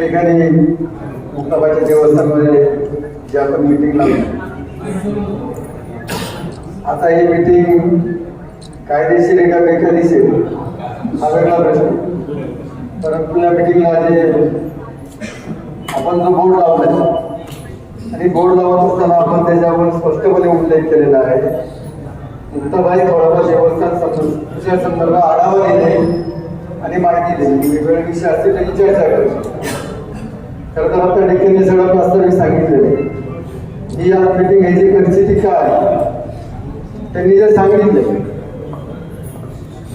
ठिकाणी मुक्ताबाईच्या देवस्थानमध्ये जे आपण मिटिंग लावली आता ही मिटिंग कायदेशीर आहे का बेकायदेशीर? हा वेगळा प्रश्न. परंतु या मिटिंगला जे आपण जो बोर्ड लावलाय आणि बोर्ड लावत असताना आपण त्याच्यावर स्पष्टपणे उल्लेख केलेला आहे. मुक्ताबाई थोडाफार देवस्थान विषया संदर्भात आढावा दिले आणि माहिती दिली. वेगवेगळे विषय असतील त्याची चर्चा करायची. तर आपल्या ठिकाणी सगळं प्रास्ताविक सांगितलेलं ही या मीटिंग ह्याची परिस्थिती काय त्यांनी जे सांगितले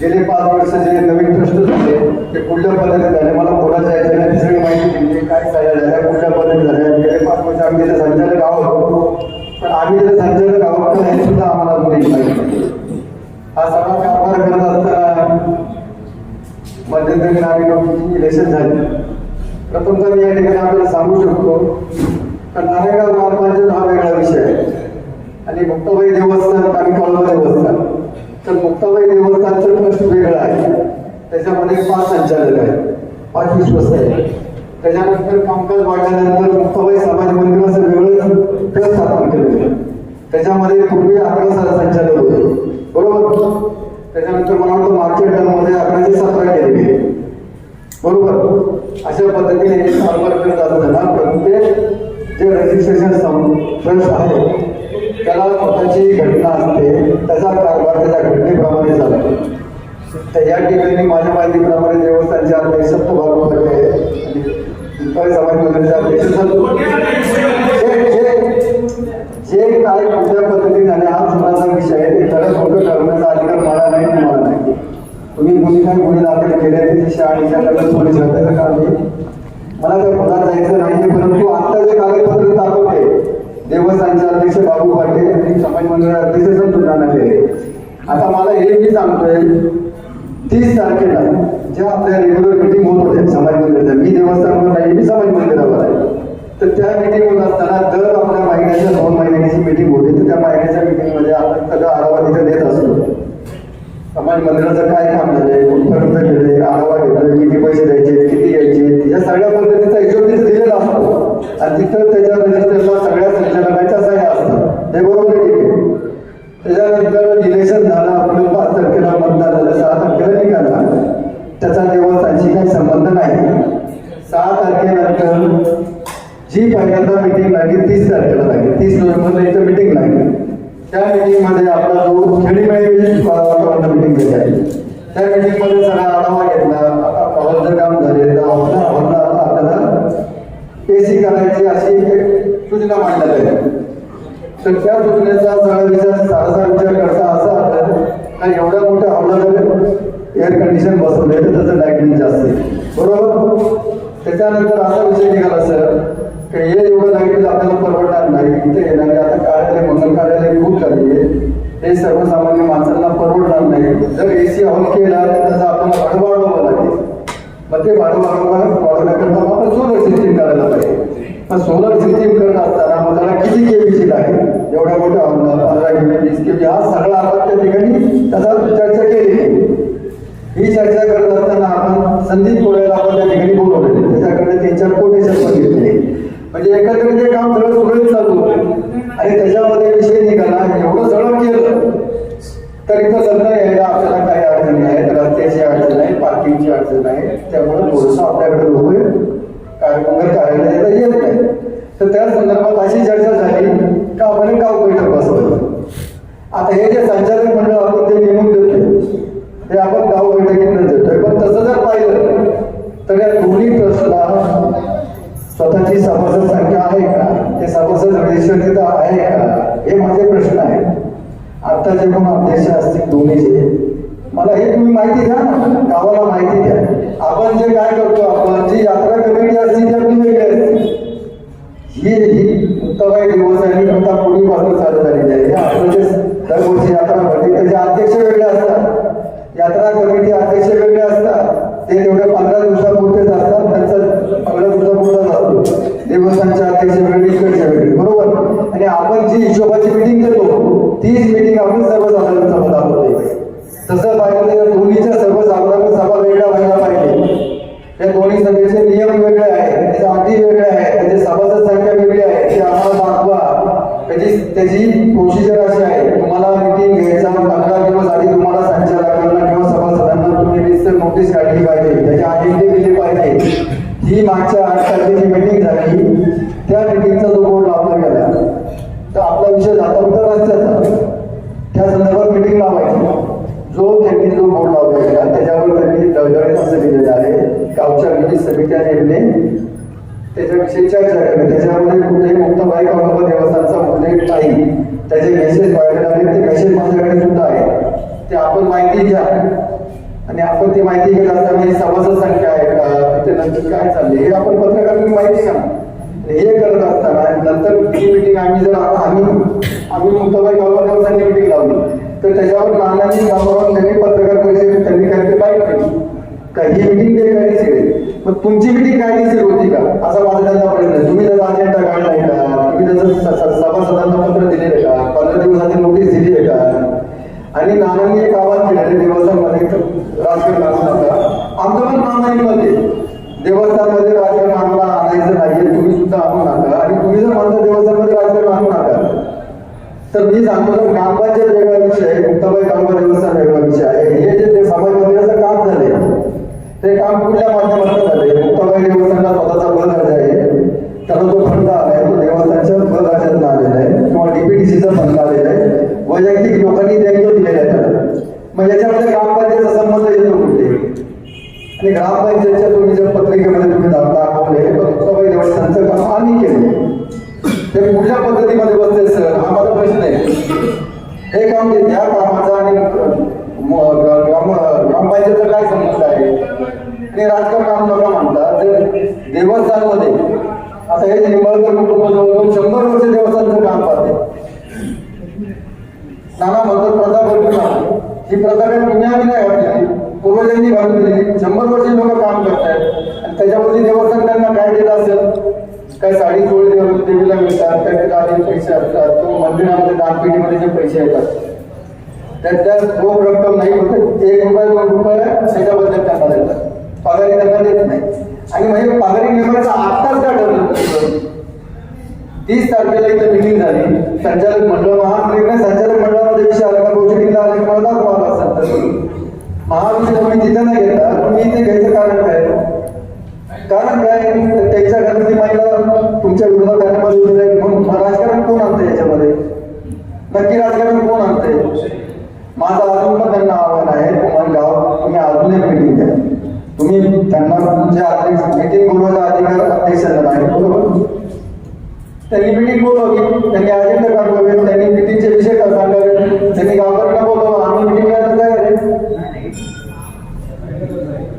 गेले पाच वर्ष जे नवीन ट्रस्ट झाले ते कुठल्या पद्धतीने झाले मला पुढे जायचं नाही ती सगळी माहिती दिली काय साऱ्या झाल्या कुठल्या पद्धतीने झाल्या गेले पाच वर्ष आम्ही त्याचे संचालक आहोत. पण आम्ही त्याचे संचालक आहोत का हे सुद्धा आम्हाला अजून माहिती हा सगळा कारभार करत असताना मध्यंतरी आम्ही इलेक्शन झाले. प्रथमतः मी या ठिकाणी आपण सांगू शकतो तर नारायणगाव ग्रामपंचायत हा वेगळा विषय आहे. आणि मुक्ताबाई देवस्थान आणि कळवा देवस्थान. तर मुक्ताबाई देवस्थानचं ट्रस्ट वेगळं आहे. त्याच्यामध्ये पाच संचालक आहेत. पाच विश्वस्त आहेत. त्याच्यानंतर कामकाज वाढल्यानंतर मुक्ताबाई समाज मंदिराचं वेगळं ट्रस्ट स्थापन केलेलं त्याच्यामध्ये पूर्वी अकरा साल संचालक होते. बरोबर? त्याच्यानंतर मला वाटतं मागच्या टर्ममध्ये अकराशे सतरा केले गेले बरोबर अशा पद्धतीने हे कारभार करत असताना प्रत्येक जे रजिस्ट्रेशन ट्रस्ट आहे त्याला स्वतःची घटना असते. त्याचा कारभार त्याच्या घटनेप्रमाणे चालतो. तर या ठिकाणी माझ्या माहितीप्रमाणे देवस्थानचे अध्यक्ष भागवत आहे आणि समाज मंदिराचे अध्यक्ष संतोष. जे जे- जे काय कुठल्या पद्धतीने झाले हा जुनाचा विषय आहे ते खरं खोटं करण्याचा अधिकार मला नाही तुम्हाला नाही तुम्ही कुणी काही गुन्हे दाखल केले त्याची शाळेच्या कडे पोलीस खात्याचं काम आहे मला त्या पदात जायचं नाही परंतु आता जे कागदपत्र दाखवते देवस्थानचे अध्यक्ष बाबू पाटील आणि समाज मंदिर अध्यक्ष संतोष नानाले आता मला हे मी सांगतोय तीस तारखेला ज्या आपल्या रेग्युलर मिटिंग होत होत्या समाज मंदिराच्या मी देवस्थानावर नाही मी समाज मंदिरावर आहे तर त्या मिटिंग होत असताना दर आपल्या महिन्याच्या दोन महिन्याची मिटिंग होते तर त्या महिन्याच्या मिटिंगमध्ये आपण सगळं आढावा तिथे देत असतो समाज मंदिराचं काय काम झालंय कुठपर्यंत गेले आढावा घेतोय किती पैसे द्यायचे किती यायचे या सगळ्या पद्धतीचा हिशोब तिथे दिलेला असतो. आणि तिथं त्याच्या रजिस्टरला सगळ्या संचालकांच्या सह्या असतात हे बरोबर आहे, ठीक आहे त्याच्यानंतर इलेक्शन झालं आपलं पाच तारखेला मतदान झालं सहा तारखेला निघाला त्याचा देवस्थानशी काही संबंध नाही सहा तारखेनंतर जी पहिल्यांदा मिटिंग लागली तीस तारखेला लागेल. तीस नोव्हेंबरला इथं मिटिंग लागली. त्या मिटिंगमध्ये आपला जो खेळीमेळी मिटिंग घेत आहे त्या मिटिंगमध्ये सगळा आढावा घेतला. आता काम झाले तर आपला आपल्याला एसी करायची अशी एक सूचना मांडण्यात आली. तर त्या सूचनेचा सगळा विचार सारासा विचार करता असा आलं का एवढ्या मोठ्या हॉलमध्ये एअर कंडिशन बसवले तर त्याचं लाईटनिंग जास्त बरोबर? त्याच्यानंतर असा विषय निघाला सर हे एवढं सांगितलं आपल्याला परवडणार नाही. इथे येणारे आता कार्यालय मंगल कार्यालय खूप झाले. आहे हे सर्वसामान्य माणसांना परवडणार नाही. जर एसी हॉल केला तर त्याचा आपल्याला भाडं वाढवावं लागेल. मग ते भाडं वाढवणं वाढवण्याकरता मग आपण सोलर सिस्टीम करायला पाहिजे. मग सोलर सिस्टीम करत असताना मग त्याला किती केबीसी आहे एवढ्या मोठ्या हॉलला पंधरा केबी वीस केबी हा सगळा आपण त्या ठिकाणी त्याचा चर्चा केली. ही चर्चा करत असताना आपण संदीप कोळ्याला आपण त्या ठिकाणी बोलवलेले त्याच्याकडे तीन चार कोटेशन पण घेतले म्हणजे एकंदरीत हे काम सगळं सुरळीत चालू होतं. आणि त्याच्यामध्ये विषय निघाला एवढं सगळं केलं तर इथं लग्न यायला आपल्याला काही अडचणी आहेत रस्त्याची अडचण नाही पार्किंगची अडचण आहे त्यामुळे थोडंसं आपल्याकडे लोक कार्यक्रम कार्यालयाला येत नाही. तर त्या संदर्भात अशी चर्चा झाली का आपण गाव बैठक बसवलं. आता हे जे संचालक मंडळ आपण ते नेमून देतोय. ते आपण गाव बैठकीतच देतोय. पण तसं जर पाहिलं तर या दोन्ही ट्रस्टला स्वतःची सभासद संख्या आहे का? ते सभासद रजिस्टर आहे का? हे माझे प्रश्न आहेत. आता जे कोण अध्यक्ष असतील दोन्हीचे मला हे तुम्ही माहिती द्या ना गावाला माहिती द्या. आपण जे काय करतो आपण जी यात्रा कमिटी असते ती आपली वेगळी असते. ही ही मुक्ताबाई दिवस आणि प्रथा पूर्वीपासून चालू झालेली आहे. आपण जे दरवर्षी यात्रा भरते त्याचे अध्यक्ष वेगळे असतात यात्रा कमिटी अध्यक्ष वेगळे असतात ते तेवढे पंधरा दिवसापुरतेच असतात त्यांचा पंधरा दिवसापुरताच असतो. देवस्थानचे अध्यक्ष वेगळे इकडचे वेगळे बरोबर? आणि आपण जी हिशोबाची मिटिंग देतो तीच मिटिंग तसं पाहिलं तर दोन्हीच्या सर्व साधारण सभा वेगळ्या व्हायला पाहिजे. त्या दोन्ही सभेचे नियम वेगळे आहेत त्याचे अटी वेगळे आहेत त्याचे सभासद संख्या वेगळी आहे ते आम्हाला दाखवा. त्याची त्याची प्रोसिजर अशी आहे तुम्हाला मीटिंग घ्यायचा पंधरा दिवस आधी तुम्हाला संचालकांना किंवा सभासदांना तुम्ही नोटीस काढली पाहिजे. बोर्ड लावला. गेला त्याच्यावर त्यांनी दळदळीत असं लिहिलेलं आहे गावच्या विविध समित्या नेमणे त्याच्याविषयी चर्चा करणे त्याच्यामध्ये कुठेही मुक्तबाई काळोबा देवस्थानचा उल्लेख नाही त्याचे मेसेज माझ्याकडे आले ते मेसेज माझ्याकडे सुद्धा आहे. ते आपण माहिती घ्या. आणि आपण ती माहिती घेत असताना ही सभासद संख्या आहे का? तिथे नंतर काय चालले हे आपण पत्रकारांनी माहिती घ्या हे करत असताना नंतर ती मिटिंग आम्ही जर आम्ही आम्ही मुक्ताबाई काळोबा देवस्थानची मिटिंग लावली. तर त्याच्यावर नानांनी गावावर त्यांनी पत्रकार परिषदेत त्यांनी काहीतरी ते बाईक केली का ही मिटिंग बेकायदेशीर आहे मग तुमची मिटिंग कायदेशीर होती का? असा माझा त्यांचा प्रश्न आहे. तुम्ही त्याचा अजेंडा काढलाय का? तुम्ही त्याचं सभासदांना पत्र दिलेलं का? पंधरा दिवसाची नोटीस दिली आहे का? आणि नानांनी एक आवाज केलेलं देवस्थानमध्ये राजकारण आणू नका आमचं पण नानांनी मत आहे देवस्थानमध्ये राजकारण आम्हाला आणायचं नाहीये तुम्ही सुद्धा आणू. नका आणि तुम्ही जर म्हणता देवस्थानमध्ये राजकारण आणू नका तर मी सांगतो तर ग्रामपंचायत वेगळा विषय आहे मुक्ताबाई कामगार देवस्थान वेगळा विषय आहे. हे जे ते समाज मंदिराचं काम झाले ते काम कुठल्या माध्यमातून झाले मुक्ताबाई देवस्थानला स्वतःचा बल दर्जा आहे. त्याला जो फंड आलाय तो देवस्थानच्या बल दर्जातून आलेला आहे. किंवा डीपीडीसीचा फंड आलेला आहे. वैयक्तिक लोकांनी देणगी दिलेल्या आहेत त्याला. मग याच्यामध्ये ग्रामपंचायतचा संबंध येतो कुठे? आणि ग्रामपंचायतच्या तुम्ही जर पत्रिकेमध्ये तुम्ही दाखवा दाखवले तर मुक्ताबाई देवस्थानचं काम आम्ही केलं ते कुठल्या पद्धतीमध्ये बसते सर हा माझा प्रश्न आहे हे काम जे त्या कामाचा आणि म- ग्राम ग्रामपंचायतचा काय समजलं आहे? ते राजकारण काम नका म्हणतात जर देवस्थानमध्ये. आता हे निंबाळकर कुटुंब जवळजवळ शंभर वर्ष देवस्थानचं काम पाहते. नाना म्हणतात प्रथा बदलून ही प्रथा काही पुण्याने नाही घातली पूर्वजांनी घालून दिली. शंभर वर्ष लोक काम करतायत. आणि त्याच्यावरती देवस्थान त्यांना काय देत असेल? काय साडी चोळी देव- देवीला मिळतात काय त्याला पैसे असतात तो मंदिरामध्ये दानपेटीमध्ये जे पैसे येतात. त्यात त्या रोख एक रुपये दोन रुपये त्याच्याबद्दल त्यांना देतात पगारी त्यांना देत नाही. आणि म्हणजे पगारी नियमाचा आत्ताच का ठरलं? तीस तारखेला इथे मिटिंग झाली. संचालक मंडळ महामंडळ संचालक मंडळामध्ये विषय आला का? गोष्टीला आले मला दाखवा असेल तर महाविषय तुम्ही तिथे नाही घेता. तुम्ही इथे घ्यायचं कारण काय? कारण काय? त्यांच्या घरातली महिला तुमच्या विरोधात करण्यामध्ये उभी राहिली म्हणून राजकारण कोण आणतं याच्यामध्ये नक्की राजकारण कोण आणतंय माझं अजून पण त्यांना आव्हान आहे तुम्हाला गाव तुम्ही अजून एक मिटिंग द्या तुम्ही त्यांना तुमच्या अध्यक्ष मिटिंग बोलवायचा अधिकार अध्यक्षांना नाही बरोबर त्यांनी मिटिंग बोलवली त्यांनी अजेंडा काढवावे त्यांनी मिटिंगचे विषय का सांगावे त्यांनी गावकऱ्यांना बोलवलं आम्ही मिटिंग घ्यायला तयार आहे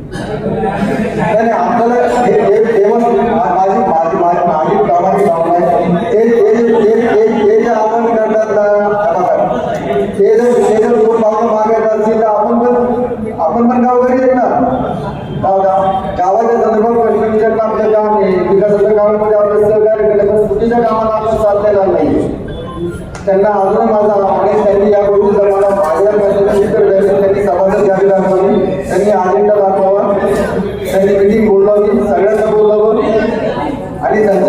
नाही नाही, आपल्याला हे हे देवस्थान मा- माझी माझी माझी माझी प्रामाणिक भावना आहे ते ते जे- ते ते- ते जे आपण करतात ना बघा, ते जर ते जर दोन भावना मागायला असतील तर आपण पण आपण पण गावकरी आहेत ना गाव- गाव- गावाच्या संदर्भात प्रश्न आपल्या आपलं काम आहे विकासाच्या कामामध्ये आपलं सहकार्य केलं पण चुकीच्या कामाला आपण साथ देणार नाही. त्यांना अजून माझा आणि त्यांनी या गोष्टीचा मला मागल्या महिन्यात उत्तर द्यायचं त्यांनी सभासद यादी दाखवली त्यांनी अजेंडा दाखवावा. त्यांनी मिटिंग बोलवावी सगळ्यांना बोलावं आणि संचालक